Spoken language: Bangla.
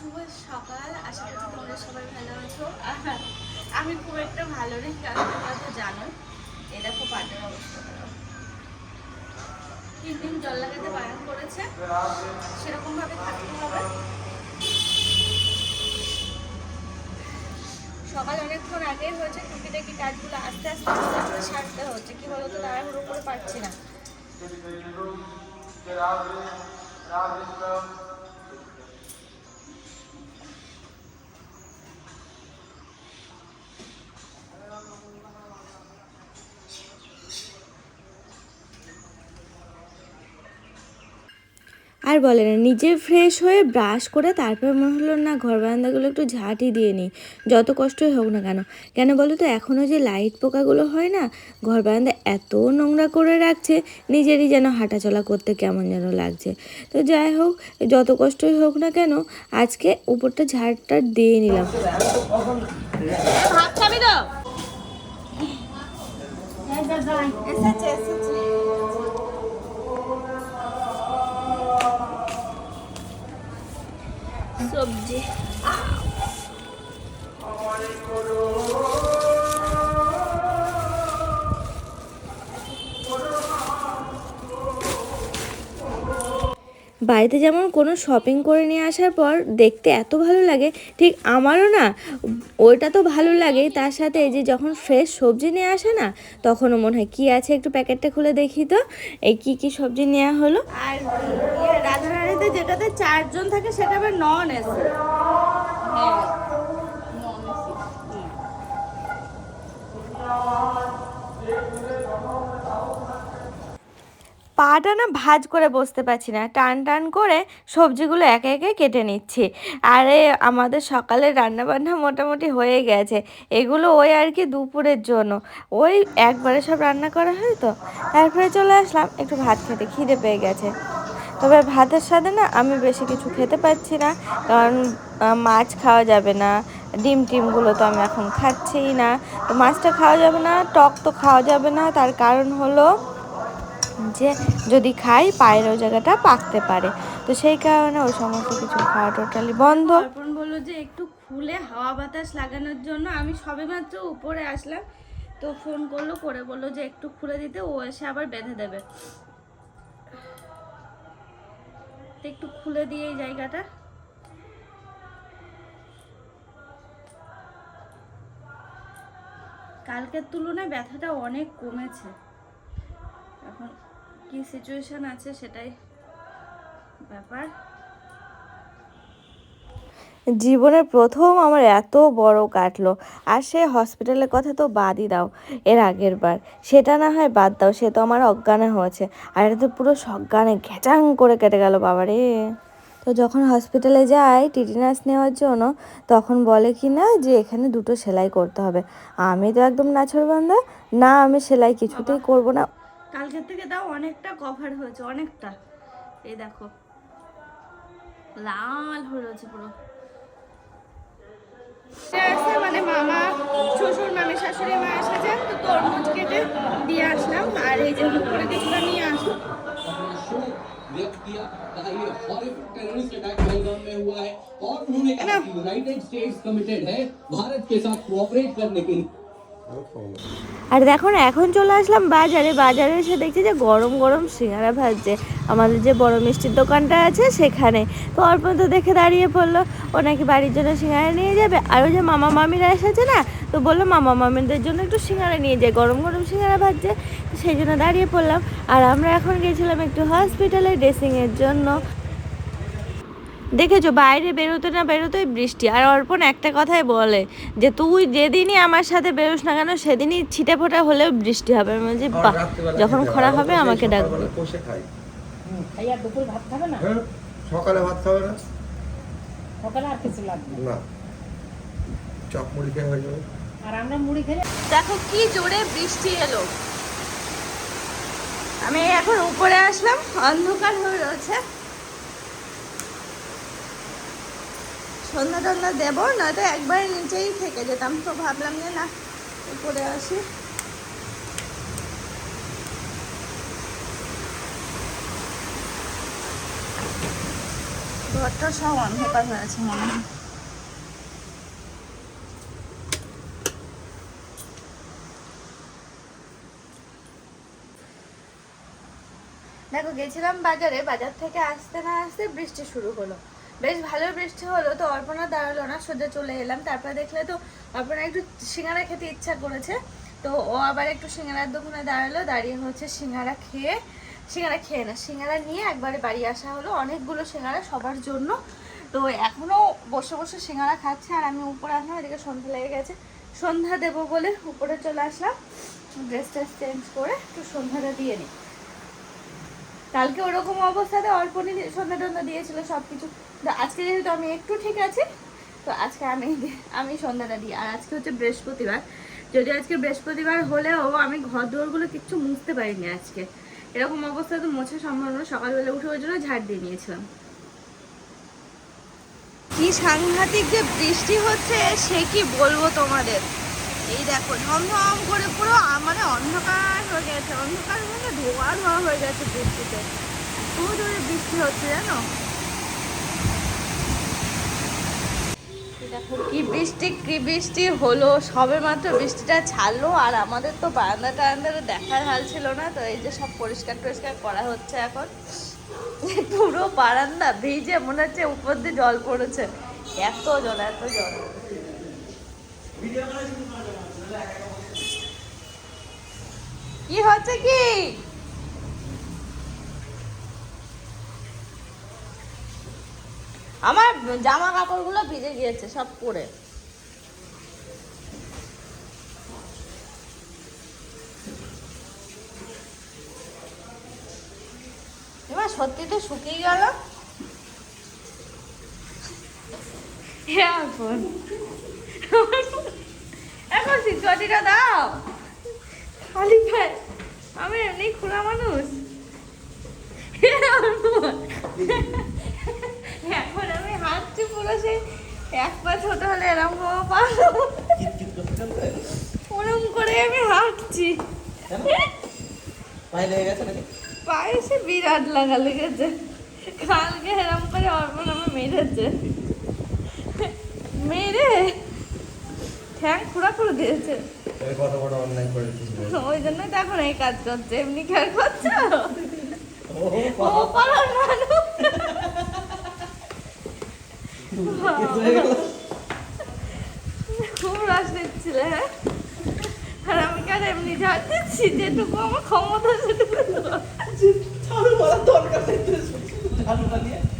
শুভ সকাল আশা করি তোমরা সবাই ভালো আছো আমি খুব একটা ভালো নেই কারণ তো জানো এই দেখো পাটের অবস্থা তিন দিন জল লাগাতে বারণ করেছে সেরকম ভাবে থাকতে হবে সকাল অনেকক্ষণ আগে হয়েছে টুকিটাকি কাজগুলো আস্তে আস্তে আস্তে সারতে হচ্ছে কি বলতো তাড়াহুড়ো করে পারছি না আর বলে না নিজে ফ্রেশ হয়ে ব্রাশ করে তারপর মনে হলো না ঘর বারান্দাগুলো একটু ঝাঁটি দিয়ে নিই। যত কষ্টই হোক না কেন। কেন বলো তো এখনও যে লাইট পোকাগুলো হয় না ঘর বারান্দা এত নোংরা করে রাখছে নিজেরই যেন হাঁটাচলা করতে কেমন যেন লাগছে। তো যাই হোক যত কষ্টই হোক না কেন আজকে উপরটা ঝাড়টা দিয়ে নিলাম। ভাত খাবি তো? এসেছে এসেছে। বাড়িতে যেমন কোনো শপিং করে নিয়ে আসার পর দেখতে এত ভালো লাগে ঠিক আমারও না ওইটা তো ভালো লাগে। তার সাথে এই যে যখন ফ্রেশ সবজি নিয়ে আসে না তখনও মনে হয় কী আছে একটু প্যাকেটটা খুলে দেখি তো এই কী কী সবজি নেওয়া হলো। আর ইয়ে রাধারানীতে যেটাতে চারজন থাকে সেটা আবার নন এসি হ্যাঁ নন এসি পাটা না ভাজ করে বসতে পারছি না। টান টান করে সবজিগুলো একে একে কেটে নিচ্ছি। আরে, আমাদের সকালে রান্নাবান্না মোটামুটি হয়ে গেছে। এগুলো ওই আর কি দুপুরের জন্য। ওই একবারে সব রান্না করা হয় তো? তারপরে চলে আসলাম, একটু ভাত খেতে। খিদে পেয়ে গেছে। তবে ভাতের সাথে না আমি বেশি কিছু খেতে পারছি না, কারণ মাছ খাওয়া যাবে না। ডিম টিমগুলো তো আমি এখন খাচ্ছিই না। তো মাছটা খাওয়া যাবে না, টক তো খাওয়া যাবে না। তার কারণ হলো যে যদি খাই, পায়ের ওই জায়গাটা পাকতে পারে। তো সেই কারণে ওই সমস্ত কিছু খাওয়া টোটালি বন্ধ। বলল যে একটু খুলে হাওয়া বাতাস লাগানোর জন্য আমি সবেমাত্র উপরে আসলাম। তো ফোন করল, করে বলল যে একটু খুলে দিতে, ও এসে আবার বেঁধে দেবে। একটু খুলে দিয়ে এই জায়গাটা। কালকের তুলনায় ব্যথাটা অনেক কমেছে। এখন কি সিচুয়েশন আছে সেটাই ব্যাপার। জীবনের প্রথম আমার এত বড় কাটলো। আর সে হসপিটালের কথা তো বাদই দাও, এর আগের বার। সেটা না হয় বাদ দাও, সে তো আমার অজ্ঞানে হয়েছে। আর এটা তো পুরো সজ্ঞানে ঘেচাং করে কেটে গেল, বাবারে। তো যখন হসপিটালে যাই টিটিনাস নেওয়ার জন্য, তখন বলে কি না যে এখানে দুটো সেলাই করতে হবে। আমি তো একদম নাছরবান্ধা না আমি সেলাই কিছুতেই করব না। কালকের থেকে তাও অনেকটা কভার হয়েছে অনেকটা এই দেখো লাল হয়ে রয়েছে পুরো আছে মানে মামা শ্বশুর মামি শাশুড়ি মা এসেছেন তো তরমুজ কেটে দিয়ে আসলাম আর এই যে করে কিছুটা নিয়ে আসলাম व्यक्त किया कहा ये हॉरिफिक टेररिस्ट अटैक पहलगाम में हुआ है और उन्होंने कहा कि यूनाइटेड स्टेट्स कमिटेड है भारत के साथ कोऑपरेट करने के लिए আর দেখো না, এখন চলে আসলাম বাজারে। বাজারে এসে দেখছি যে গরম গরম সিঙ্গারা ভাজছে। আমাদের যে বড় মিষ্টির দোকানটা আছে সেখানে। তো অল্প তো দেখে দাঁড়িয়ে পড়ল। ও নাকি বাড়ির জন্য সিঙ্গারা নিয়ে যাবে। আর ওই যে মামা মামিরা এসেছে না, তো বলল মামা মামিদের জন্য একটু সিঙ্গারা নিয়ে যায় গরম গরম সিঙ্গারা ভাজছে সেই জন্য দাঁড়িয়ে পড়লাম। আর আমরা এখন গেছিলাম একটু হসপিটালে ড্রেসিংয়ের জন্য। দেখেছ বাইরে বেরোতে না বেরোতেই বৃষ্টি। আর অর্পণ একটা কথাই বলে যে তুই যেদিনই আমার সাথে বেরোস না কেন সেদিনই ছিটে ফোটা হলেও বৃষ্টি হবে। আমি বলছি বাহ যখন খরা হবে আমাকে ডাকবে। কষে খাই ভাইয়া দুপুর ভাত খাবে না? সকালে ভাত খাবে না? সকালে আর কিছু লাগবে না। না। চপ মুড়ি খেয়ে হয়ে যাবে। আর আমরা মুড়ি খেলে দেখো কি জোরে বৃষ্টি এলো। আমি এখন উপরে আসলাম অন্ধকার হয়ে রয়েছে। সন্ধ্যা টন্ধ্যা দেবো, নয়তো একবার নিচেই থেকে যেতাম। তো ভাবলাম যে না, উপরে আসি। ঘরটা সব অন্ধকার হয়ে আছে মনে হয়। দেখো, গেছিলাম বাজারে, বাজার থেকে আসতে না আসতে বৃষ্টি শুরু হলো। বেশ ভালো বৃষ্টি হলো তো অর্পণা দাঁড়াল না, সোজা চলে এলাম। তারপরে দেখলে তো অর্পণা একটু সিঙ্গারা খেতে ইচ্ছা করেছে, তো ও আবার একটু সিঙ্গারার দোকানে দাঁড়াল, দাঁড়িয়ে হচ্ছে সিঙ্গারা খেয়ে সিঙ্গারা খেয়ে না, সিঙ্গারা নিয়ে একবারে বাড়ি আসা হলো, অনেকগুলো সিঙ্গারা সবার জন্য। তো এখনও বসে বসে সিঙ্গারা খাচ্ছে আর আমি উপরে আসলাম, এদিকে সন্ধ্যা লেগে গেছে। সন্ধ্যা দেবো বলে উপরে চলে আসলাম ড্রেস ট্রেস চেঞ্জ করে একটু সন্ধ্যাটা দিয়ে নিই। কালকে ওরকম অবস্থাতে অল্পনি সন্ধ্যা টন্ধা দিয়েছিল সব কিছু তো আজকে যেহেতু আমি একটু ঠিক আছি, তো আজকে আমি আমি সন্ধ্যাটা দিই। আর আজকে হচ্ছে বৃহস্পতিবার। যদি আজকে বৃহস্পতিবার হলেও আমি ঘর দুয়ারগুলো কিচ্ছু মুছতে পারিনি আজকে। এরকম অবস্থা তো মোছা সম্ভব না সকালবেলা উঠে ওই জন্য ঝাড় দিয়ে নিয়েছিলাম। কি সাংঘাতিক যে বৃষ্টি হচ্ছে, সে কি বলব তোমাদের? এই দেখো, ঝমঝম করে পুরো মানে অন্ধকার হয়ে গেছে, অন্ধকার মানে ধোয়া ধোয়া হয়ে গেছে বৃষ্টিতে। খুব জোরে বৃষ্টি হচ্ছে, জানো? কি বৃষ্টি কি বৃষ্টি হলো, সবে মাত্র বৃষ্টিটা ছাড়লো, আর আমাদের তো বারান্দা টারান্দাটা দেখার হাল ছিল না, তো এই যে সব পরিষ্কার টরিষ্কার করা হচ্ছে এখন। পুরো বারান্দা ভিজে, মনে হচ্ছে উপর দিয়ে জল পড়েছে। এত জল এত জল কি হচ্ছে কি? আমার জামা কাপড়গুলো ভিজে গিয়েছে, সব পরে এবার সত্যি তো শুকিয়ে গেল। এখন সিচুয়াটিটা দাও। খালি খায় আমি এমনি খোলা মানুষ? এখন আমি হাঁটছি পুরো সেই এক পা ছোট হলে এরম হওয়া পা ওরম করে আমি হাঁটছি। পায়ে সে বিরাট লাগা লেগেছে। কালকে এরম করে অর্পণ আমার মেরেছে। মেরে ঠ্যাং খুঁড়া করে দিয়েছে। কত বড় অন্যায় করেছিস ওই জন্যই তো এখন এই কাজ করছে এমনি খেয়াল করছ? ও পাড়ার মানুষ খুব দিচ্ছিলে হ্যাঁ? আর আমি কার এমনি ঝাড় দিচ্ছি? যেটুকু আমার ক্ষমতা সেটুকু